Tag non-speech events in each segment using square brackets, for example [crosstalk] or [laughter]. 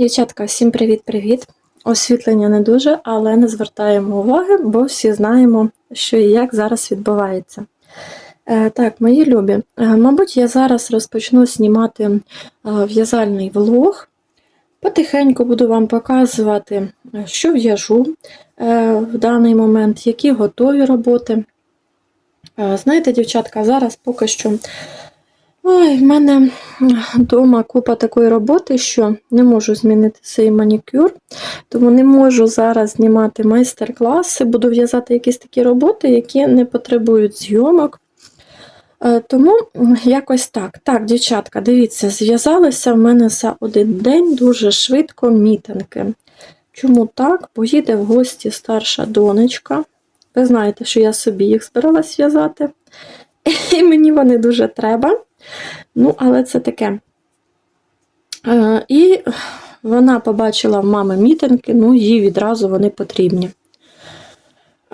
Дівчатка, всім привіт-привіт! Освітлення не дуже, але не звертаємо уваги, бо всі знаємо, що і як зараз відбувається. Е, так, мої любі, е, мабуть, я зараз розпочну знімати е, в'язальний влог. Потихеньку буду вам показувати, що в'яжу в даний момент, які готові роботи. Знаєте, дівчатка, зараз поки що Ой, в мене вдома купа такої роботи, що не можу змінити свій манікюр, тому не можу зараз знімати майстер-класи, буду в'язати якісь такі роботи, які не потребують зйомок. Е, Тому якось так. Так, дівчатка, дивіться, зв'язалися в мене за один день дуже швидко мітинги. Чому так? Бо їде в гості старша донечка. Ви знаєте, що я собі їх збиралась в'язати, [laughs] і мені вони дуже треба. Ну, але це таке. Е, і вона побачила в мами мітинги, ну, їй відразу вони потрібні.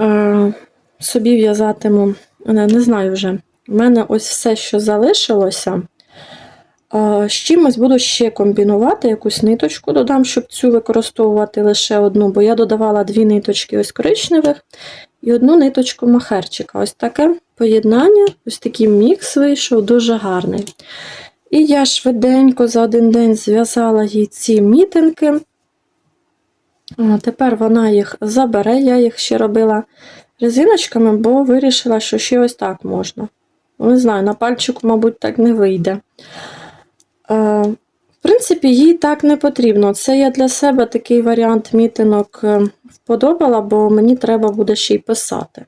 Е, собі в'язатиму, не, знаю вже. У мене ось все, що залишилося. Е, з чимось буду ще комбінувати, якусь ниточку додам, щоб цю використовувати лише одну, бо я додавала дві ниточки ось коричневих і одну ниточку махерчика. Ось таке поєднання, ось такий мікс вийшов, дуже гарний. І я швиденько за один день зв'язала їй ці мітинки. Тепер вона їх забере, я їх ще робила резиночками, бо вирішила, що ще ось так можна. Ну, Не знаю, на пальчику, мабуть, так не вийде. В принципі, їй так не потрібно. Це я для себе такий варіант мітинок е, вподобала, бо мені треба буде ще й писати.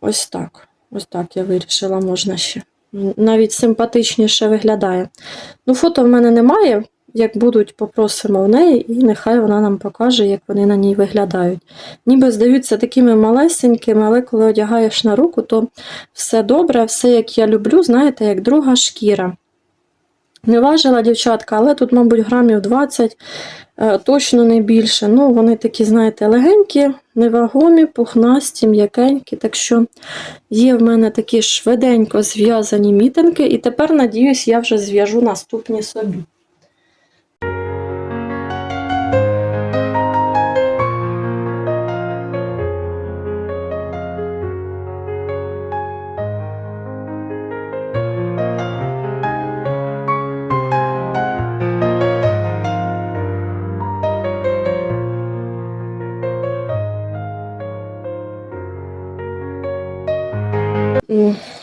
Ось так. Ось так я вирішила, можна ще. Навіть симпатичніше виглядає. Ну, фото в мене немає. Як будуть, попросимо в неї, і нехай вона нам покаже, як вони на ній виглядають. Ніби здаються такими малесенькими, але коли одягаєш на руку, то все добре, все як я люблю, знаєте, як друга шкіра. Не важила дівчатка, але тут, мабуть, грамів 20, е, точно не більше. Ну, вони такі, знаєте, легенькі, невагомі, пухнасті, м'якенькі. Так що є в мене такі швиденько зв'язані мітинки, і тепер, надіюсь, я вже зв'яжу наступні собі.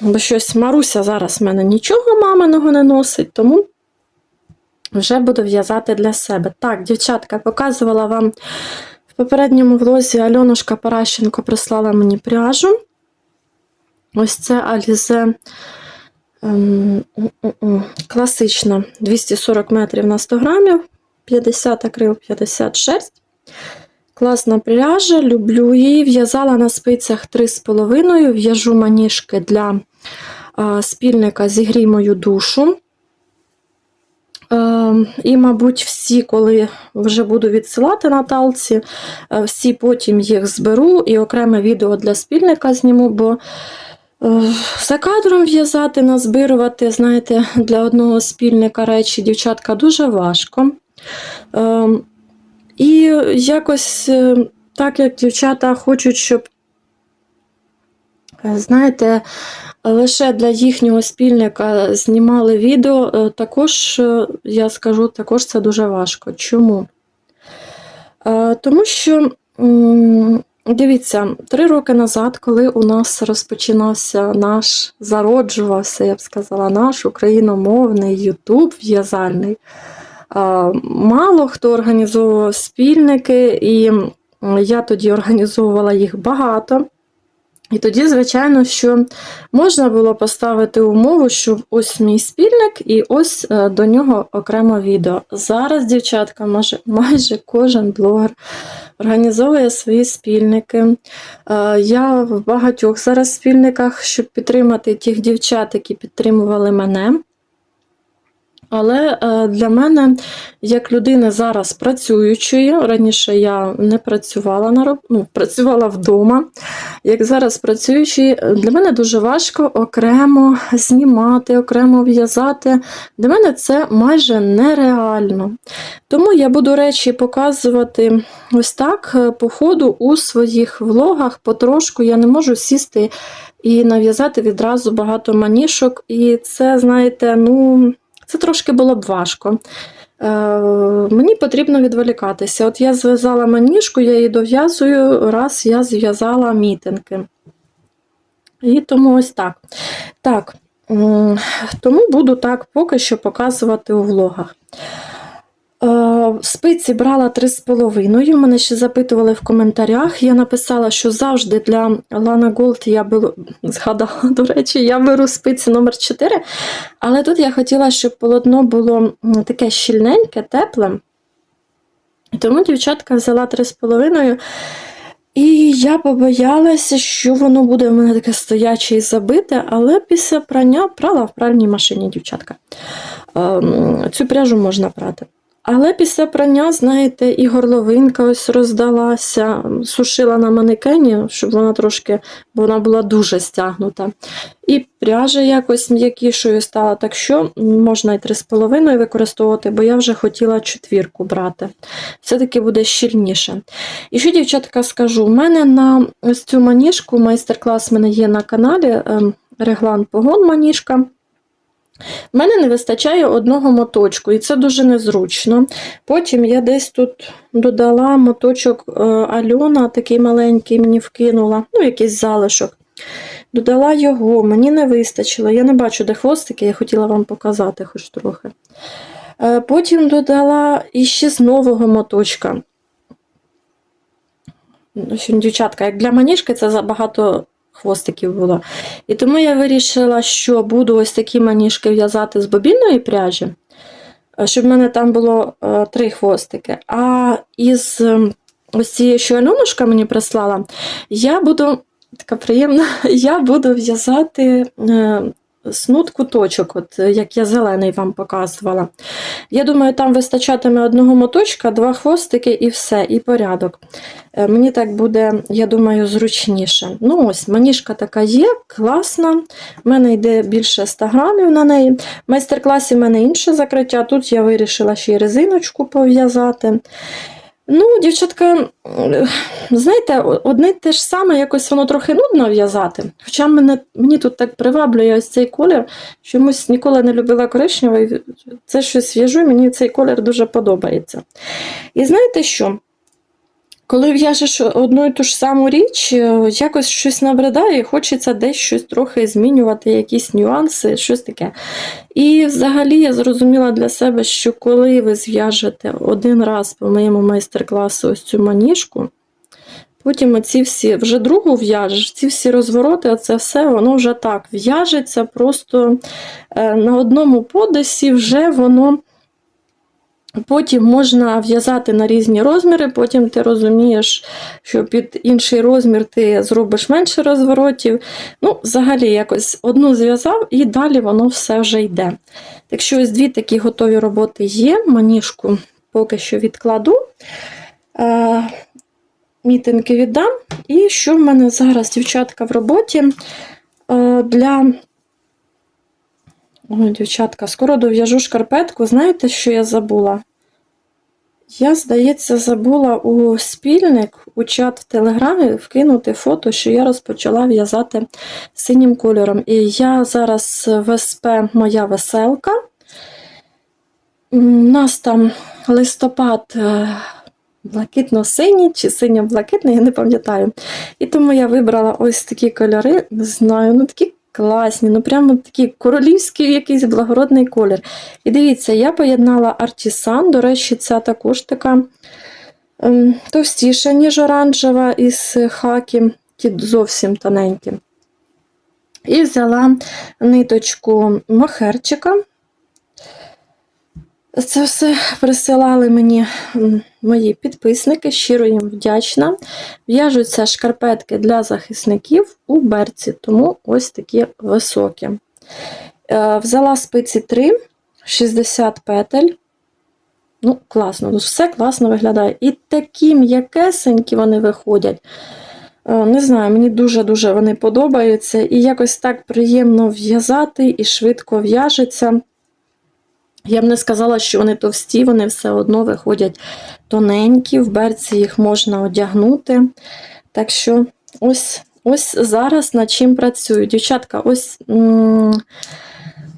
Бо щось Маруся зараз в мене нічого маминого не носить, тому вже буду в'язати для себе. Так, дівчатка, показувала вам в попередньому влозі Альонушка Паращенко прислала мені пряжу. Ось це Alize ем, класична 240 метрів на 100 грамів, 50 акрил, 50 шерсть. Класна пряжа, люблю її. В'язала на спицях 3,5, в'яжу маніжки для спільника Зігрій мою душу. І, мабуть, всі, коли вже буду відсилати Наталці, е, всі потім їх зберу і окреме відео для спільника зніму, бо за кадром в'язати, назбирувати, знаєте, для одного спільника речі дівчатка дуже важко. І якось е, так, як дівчата хочуть, щоб, знаєте, лише для їхнього спільника знімали відео, е, також, е, я скажу, також це дуже важко. Чому? Е, Тому що, дивіться, три роки назад, коли у нас розпочинався наш, зароджувався, я б сказала, наш україномовний Ютуб в'язальний, Мало хто організовував спільники, і я тоді організовувала їх багато. І тоді, звичайно, що можна було поставити умову, що ось мій спільник, і ось е, до нього окремо відео. Зараз, дівчатка, майже, майже кожен блогер організовує свої спільники. Е, Я в багатьох зараз спільниках, щоб підтримати тих дівчат, які підтримували мене. Але е, для мене, як людини зараз працюючої, раніше я не працювала на роб... ну, працювала вдома. як зараз працюючи, для мене дуже важко окремо знімати, окремо в'язати. Для мене це майже нереально. Тому я буду речі показувати ось так е, по ходу у своїх влогах. Потрошку я не можу сісти і нав'язати відразу багато манішок. І це, знаєте, ну, це трошки було б важко. Е, мені потрібно відволікатися. От я зв'язала маніжку, я її дов'язую, раз я зв'язала мітинки. І тому ось так. Так, тому буду так поки що показувати у влогах. Е, Спиці брала 3,5. Мене ще запитували в коментарях. Я написала, що завжди для Lana Gold я беру, згадала, до речі, я беру спиці номер 4 але тут я хотіла, щоб полотно було таке щільненьке, тепле. Тому дівчатка взяла 3,5. І я побоялася, що воно буде в мене таке стояче і забите, але після прання прала в пральній машині, дівчатка. Ем, Цю пряжу можна прати. Але після прання, знаєте, і горловинка ось роздалася, сушила на манекені, щоб вона трошки, бо вона була дуже стягнута. І пряжа якось м'якішою стала, так що можна і 3,5 використовувати, бо я вже хотіла четвірку брати. Все-таки буде щільніше. І що, дівчатка, скажу, у мене на ось цю маніжку, майстер-клас в мене є на каналі ем, Реглан Погон маніжка. В мене не вистачає одного моточку, і це дуже незручно. Потім я десь тут додала моточок е, Альона, такий маленький, мені вкинула, ну, якийсь залишок. Додала його, мені не вистачило. Я не бачу, де хвостики, я хотіла вам показати хоч трохи. Е, Потім додала іще з нового моточка. Дівчатка, як для маніжки, це забагато хвостиків було. І тому я вирішила, що буду ось такі маніжки в'язати з бобінної пряжі, е, щоб в мене там було е, три хвостики. А із е, ось цієї, що Альонушка мені прислала, я буду така приємна, [laughs] я буду в'язати. Е, Снуд куточок, от як я зелений вам показувала. Я думаю, там вистачатиме одного моточка, два хвостики і все, і порядок. Е, Мені так буде, я думаю, зручніше. Ну ось, маніжка така є, класна. У мене йде більше 100 грамів на неї. В майстер-класі в мене інше закриття. Тут я вирішила ще й резиночку пов'язати. Ну, дівчатка, знаєте, одне те ж саме, якось воно трохи нудно в'язати. Хоча мене, мені тут так приваблює ось цей колір, чомусь ніколи не любила коричневий. Це щось в'яжу, мені цей колір дуже подобається. І знаєте що? Коли в'яжеш одну і ту ж саму річ, е, якось щось набридає, і хочеться десь щось трохи змінювати, якісь нюанси, щось таке. І взагалі я зрозуміла для себе, що коли ви зв'яжете один раз по моєму майстер-класу ось цю маніжку, потім оці всі, вже другу в'яжеш, ці всі розвороти, оце все, воно вже так в'яжеться, просто е, на одному подисі вже воно. Потім можна в'язати на різні розміри, потім ти розумієш, що під інший розмір ти зробиш менше розворотів. Ну, взагалі, якось одну зв'язав і далі воно все вже йде. Так що ось дві такі готові роботи є. Маніжку поки що відкладу. Е, Мітинки віддам. І що в мене зараз, дівчатка, в роботі е, для. Ой, дівчатка, скоро дов'яжу шкарпетку. Знаєте, що я забула? Я, здається, забула у спільник, у чат в Телеграмі вкинути фото, що я розпочала в'язати синім кольором. І я зараз в СП моя веселка. У нас там листопад е, блакитно-синій чи синьо-блакитний, я не пам'ятаю. І тому я вибрала ось такі кольори, не знаю, ну такі класні, ну прямо такий королівський якийсь благородний колір. І дивіться, я поєднала артісан, до речі, ця також така ем, товстіша, ніж оранжева із хакі, ті зовсім тоненькі. І взяла ниточку мохерчика. Це все присилали мені мої підписники, щиро їм вдячна. В'яжуться шкарпетки для захисників у берці, тому ось такі високі. Е, Взяла спиці 3, 60 петель. Ну, класно, все класно виглядає. І такі м'якесенькі вони виходять. Е, Не знаю, мені дуже-дуже вони подобаються. І якось так приємно в'язати і швидко в'яжеться. Я б не сказала, що вони товсті, вони все одно виходять тоненькі, в берці їх можна одягнути. Так що ось, ось зараз над чим працюю. Дівчатка, ось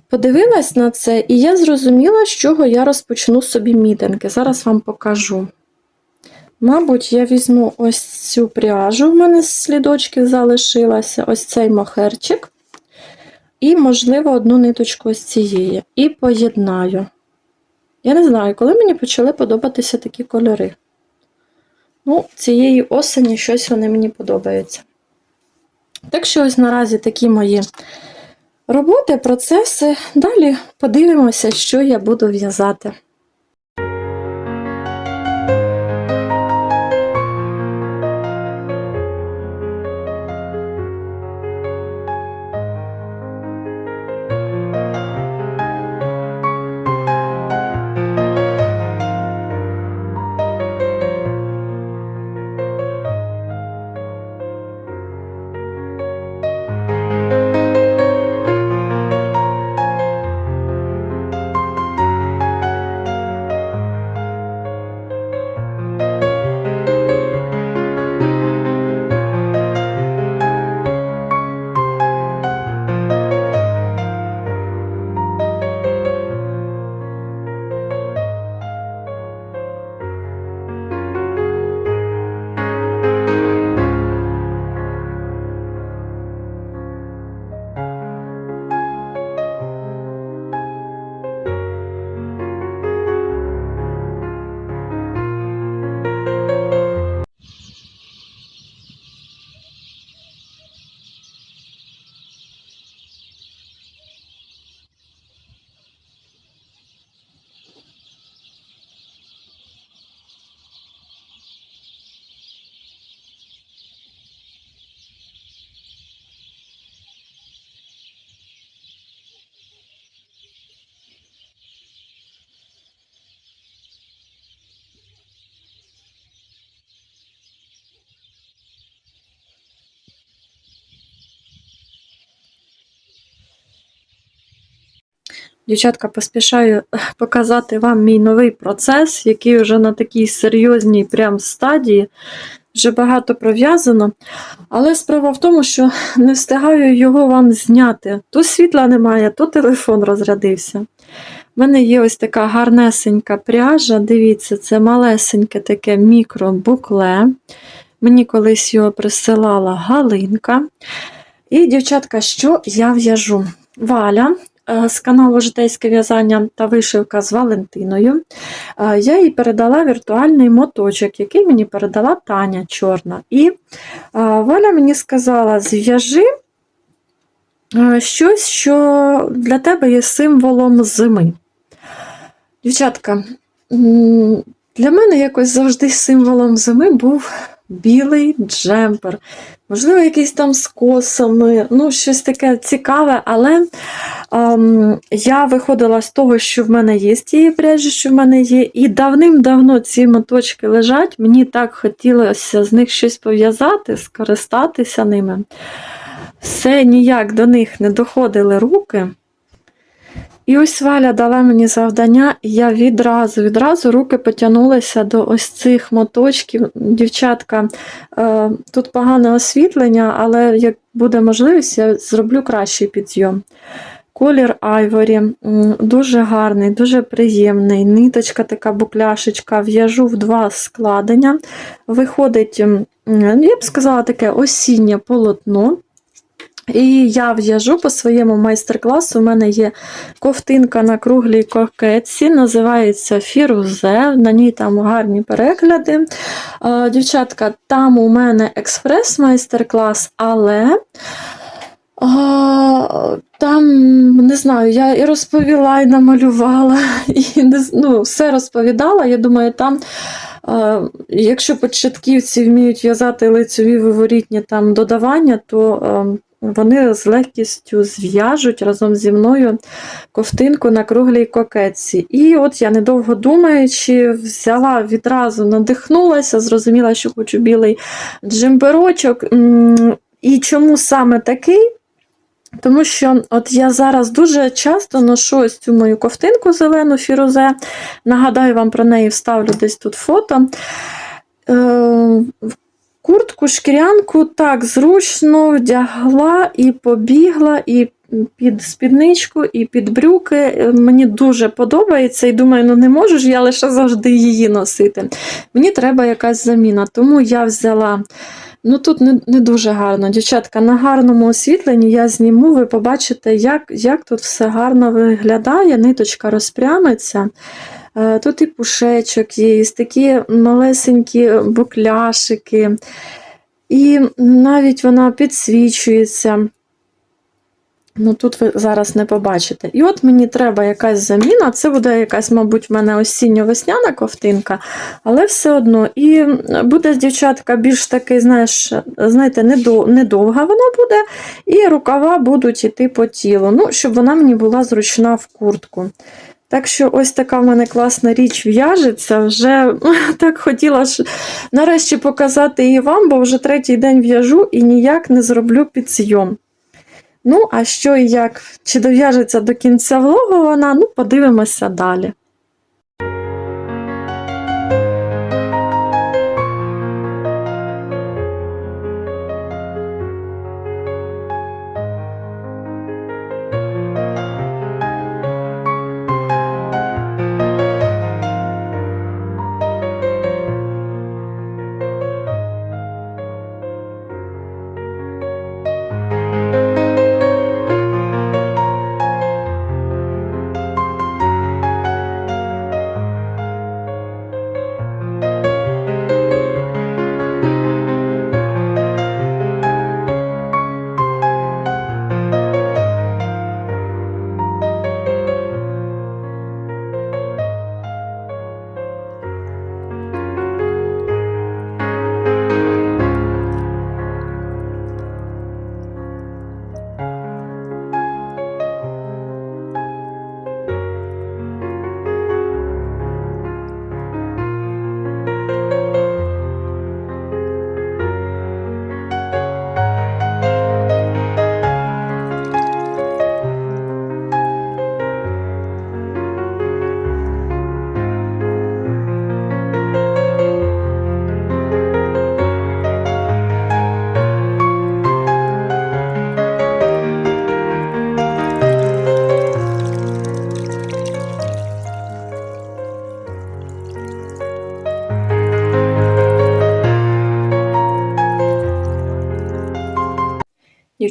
подивилась на це, і я зрозуміла, з чого я розпочну собі мітинги. Зараз вам покажу. Мабуть, я візьму ось цю пряжу, в мене з слідочки залишилася, ось цей мохерчик. І, можливо, одну ниточку з цієї. І поєднаю. Я не знаю, коли мені почали подобатися такі кольори. Ну, цієї осені щось вони мені подобаються. Так що ось наразі такі мої роботи, процеси. Далі подивимося, що я буду в'язати. Дівчатка, поспішаю [laughs] показати вам мій новий процес, який вже на такій серйозній прям стадії. Вже багато пров'язано. Але справа в тому, що не встигаю його вам зняти. То світла немає, то телефон розрядився. У мене є ось така гарнесенька пряжа. Дивіться, це малесеньке таке мікробукле. Мені колись його присилала Галинка. І, дівчатка, що я в'яжу? Валя з каналу Житейське в'язання та вишивка з Валентиною. Е, Я їй передала віртуальний моточок, який мені передала Таня Чорна. І е, Валя мені сказала: зв'яжи е, щось, що для тебе є символом зими. Дівчатка, для мене якось завжди символом зими був білий джемпер. Можливо, якийсь там з косами, ну, щось таке цікаве, але ем, я виходила з того, що в мене є з тієї пряжі, що в мене є, і давним-давно ці моточки лежать. Мені так хотілося з них щось пов'язати, скористатися ними. Все ніяк до них не доходили руки. І ось Валя дала мені завдання, і я відразу, відразу руки потягнулися до ось цих моточків. Дівчатка, е, тут погане освітлення, але як буде можливість, я зроблю кращий підйом. Колір айворі дуже гарний, дуже приємний. Ниточка така букляшечка, в'яжу в два складення. Виходить, я б сказала, таке осіннє полотно. І я в'яжу по своєму майстер-класу. У мене є ковтинка на круглій кокетці, називається Фірузе. На ній там гарні перегляди. Е, Дівчатка, там у мене експрес-майстер-клас, але. А, там, не знаю, я і розповіла, і намалювала, [laughs] і ну, все розповідала. Я думаю, там Е, Якщо початківці вміють в'язати лицеві виворітні там додавання, то е, вони з легкістю зв'яжуть разом зі мною ковтинку на круглій кокетці. І от я, недовго думаючи, взяла відразу, надихнулася, зрозуміла, що хочу білий джемперочок. М, І чому саме такий? Тому що от я зараз дуже часто ношу ось цю мою ковтинку зелену фірузе. Нагадаю вам про неї вставлю десь тут фото. Куртку, шкірянку так зручно вдягла і побігла, і під спідничку, і під брюки. Мені дуже подобається, і думаю, ну не можу ж я лише завжди її носити. Мені треба якась заміна. Тому я взяла. Ну тут не, не дуже гарно. Дівчатка, на гарному освітленні я зніму, ви побачите, як, як тут все гарно виглядає, ниточка розпрямиться. Е, Тут і пушечок є, такі малесенькі букляшики. І навіть вона підсвічується. Ну, тут ви зараз не побачите. І от мені треба якась заміна. Це буде якась, мабуть, в мене осінньо-весняна ковтинка, але все одно. І буде дівчатка більш такий, знаєш, знаєте, недовга вона буде, і рукава будуть йти по тілу. Ну, щоб вона мені була зручна в куртку. Так що ось така в мене класна річ в'яжеться. Вже [laughs] так хотіла ж нарешті показати її вам, бо вже третій день в'яжу і ніяк не зроблю підсйом. Ну, а що і як? Чи дов'яжеться до кінця влогу вона? Ну, подивимося далі.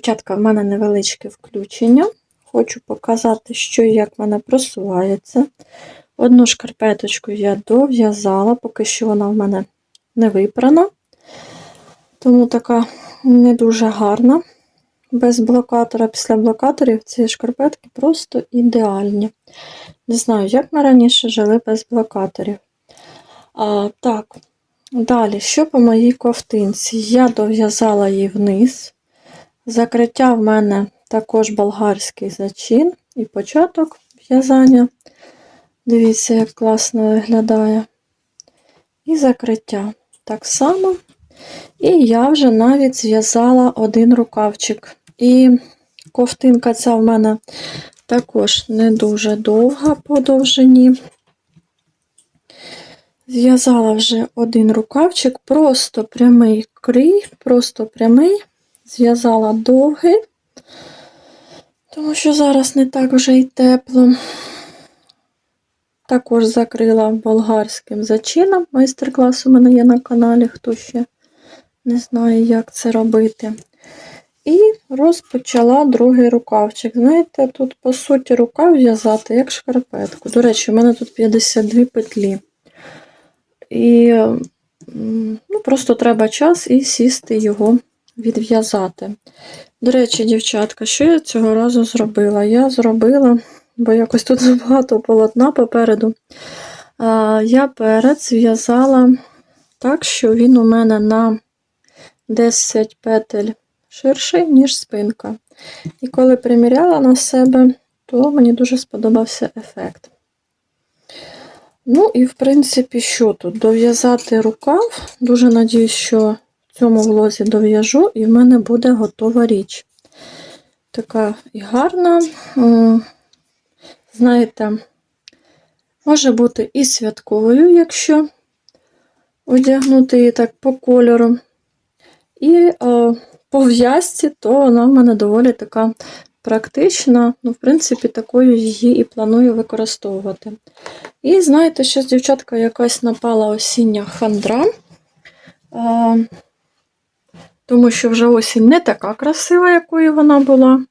Дівчатка, в мене невеличке включення. Хочу показати, що і як в мене просувається. Одну шкарпеточку я дов'язала, поки що вона в мене не випрана, тому така не дуже гарна. Без блокатора, після блокаторів ці шкарпетки просто ідеальні. Не знаю, як ми раніше жили без блокаторів. А, Так, далі, що по моїй ковтинці? Я дов'язала її вниз. Закриття в мене також болгарський зачин і початок в'язання. Дивіться, як класно виглядає. І закриття так само. І я вже навіть зв'язала один рукавчик. І ковтинка ця в мене також не дуже довга по довжині. Зв'язала вже один рукавчик, просто прямий крій, просто прямий. Зв'язала довгий, тому що зараз не так вже й тепло. Також закрила болгарським зачином. Майстер-клас у мене є на каналі, хто ще не знає, як це робити. І розпочала другий рукавчик. Знаєте, тут, по суті, рукав в'язати, як шкарпетку. До речі, у мене тут 52 петлі. І ну, просто треба час і сісти його відв'язати. До речі, дівчатка, що я цього разу зробила? Я зробила, бо якось тут [laughs] забагато полотна попереду. Я перед зв'язала так, що він у мене на 10 петель ширший, ніж спинка. І коли приміряла на себе, то мені дуже сподобався ефект. Ну, і, в принципі, що тут? Дов'язати рукав. Дуже надіюсь, що цьому влозі дов'яжу, і в мене буде готова річ. Така і гарна. Знаєте, може бути і святковою, якщо одягнути її так по кольору. І е, по в'язці, то вона в мене доволі така практична. Ну, в принципі, такою її і планую використовувати. І знаєте, що з дівчатка якась напала осіння хандра. Тому що вже осінь не така красива, якою вона була.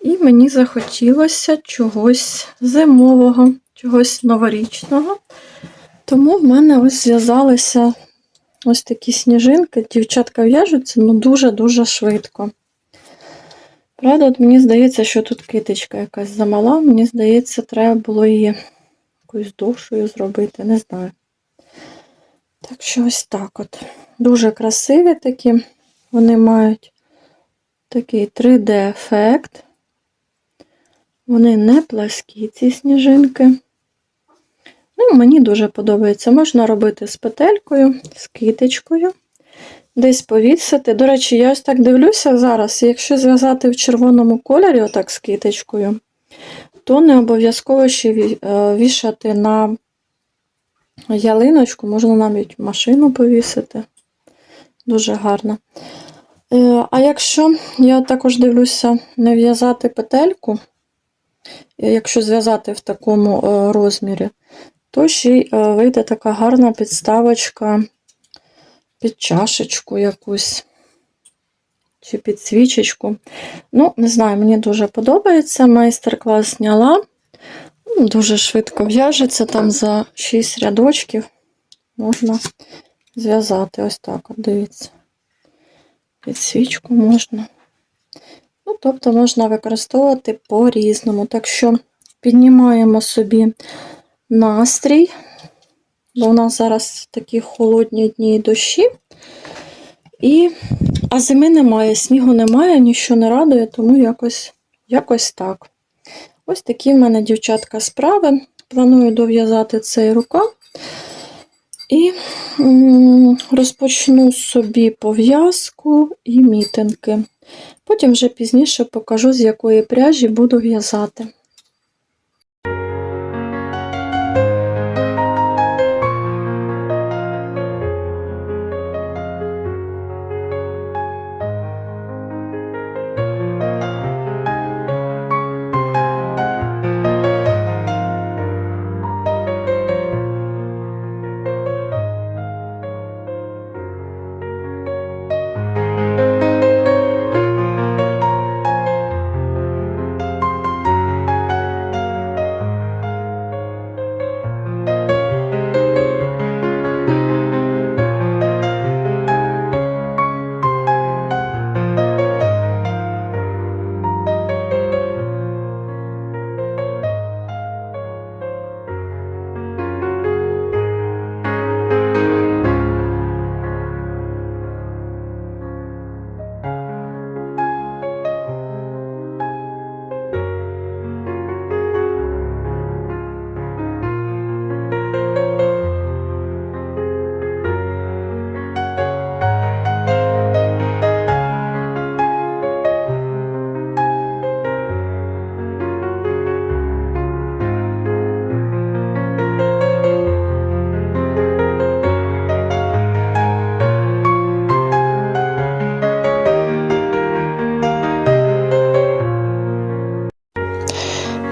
І мені захотілося чогось зимового, чогось новорічного. Тому в мене ось зв'язалися ось такі сніжинки. Дівчатка в'яжуться ну дуже-дуже швидко. Правда, от мені здається, що тут китичка якась замала. Мені здається, треба було її якоюсь довшою зробити, не знаю. Так що ось так от. Дуже красиві такі. Вони мають такий 3D-ефект. Вони не пласкі, ці сніжинки. Ну, мені дуже подобається. Можна робити з петелькою, з китичкою, десь повісити. До речі, я ось так дивлюся зараз, якщо зв'язати в червоному кольорі, отак з китичкою, то не обов'язково ще е, вішати на ялиночку, можна навіть машину повісити. Дуже гарно. Е, А якщо я також дивлюся не в'язати петельку, е, якщо зв'язати в такому е, розмірі, то ще й вийде така гарна підставочка під чашечку якусь чи під свічечку. Ну, не знаю, мені дуже подобається. Майстер-клас зняла. Дуже швидко в'яжеться, там за 6 рядочків можна зв'язати. Ось так, от дивіться. Під свічку можна. Ну, тобто можна використовувати по-різному. Так що піднімаємо собі настрій, бо у нас зараз такі холодні дні дощі. І... А зими немає, снігу немає, нічого не радує, тому якось, якось так. Ось такі в мене, дівчатка, справи. Планую дов'язати цей рукав. І розпочну собі пов'язку і мітинки. Потім вже пізніше покажу, з якої пряжі буду в'язати.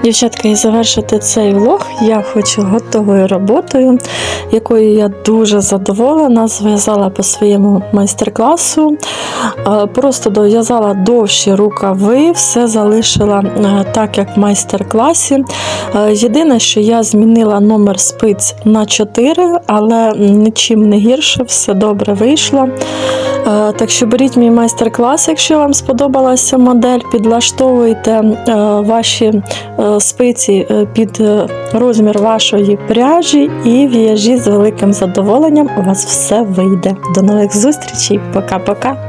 Дівчатка, і завершити цей влог я хочу готовою роботою, якою я дуже задоволена. Зв'язала по своєму майстер-класу, Е, просто дов'язала довші рукави, все залишила е, так, як в майстер-класі. Е, Єдине, що я змінила номер спиць на 4, але нічим не гірше, все добре вийшло. Так що беріть мій майстер-клас, якщо вам сподобалася модель, підлаштовуйте е, ваші е, спиці е, під розмір вашої пряжі і в'яжіть з великим задоволенням. У вас все вийде. До нових зустрічей. Пока-пока.